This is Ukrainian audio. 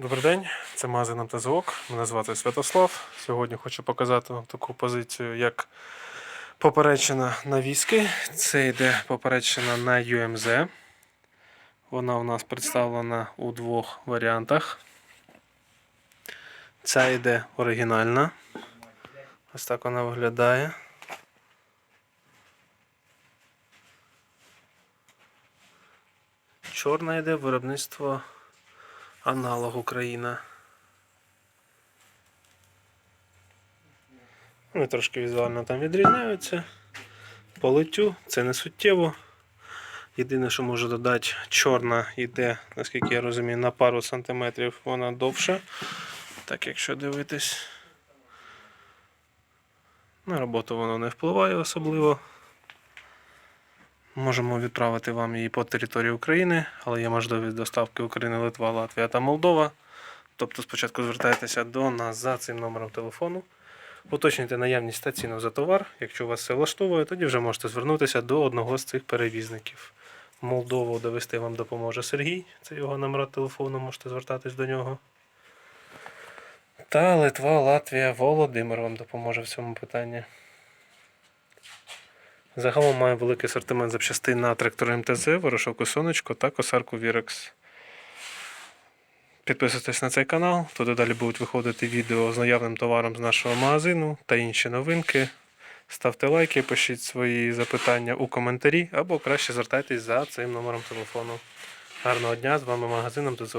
Добрий день, це магазин МТЗОК. Мене звати Святослав. Сьогодні хочу показати вам таку позицію, як поперечина на віски. Це йде поперечина на UMZ. Вона у нас представлена у двох варіантах. Ця йде оригінальна. Ось так вона виглядає. Чорна йде виробництво аналог Україна. Вони трошки візуально там відрізняються. По литтю це не суттєво. Єдине, що можу додати, чорна йде, наскільки я розумію, на пару сантиметрів вона довша. Так, якщо дивитись. На роботу воно не впливає особливо. Можемо відправити вам її по території України, але є можливість доставки України, Литва, Латвія та Молдова. Тобто спочатку звертайтеся до нас за цим номером телефону. Уточнюйте наявність та ціну за товар. Якщо вас все влаштовує, тоді вже можете звернутися до одного з цих перевізників. Молдову довести вам допоможе Сергій, це його номер телефону, можете звертатись до нього. Та Литва, Латвія, Володимир вам допоможе в цьому питанні. Загалом має великий асортимент запчастин на трактор МТЗ, ворошилку сонечко та косарку Вірекс. Підписуйтесь на цей канал, туди далі будуть виходити відео з наявним товаром з нашого магазину та інші новинки. Ставте лайки, пишіть свої запитання у коментарі або краще звертайтесь за цим номером телефону. Гарного дня! З вами магазин МТЗ.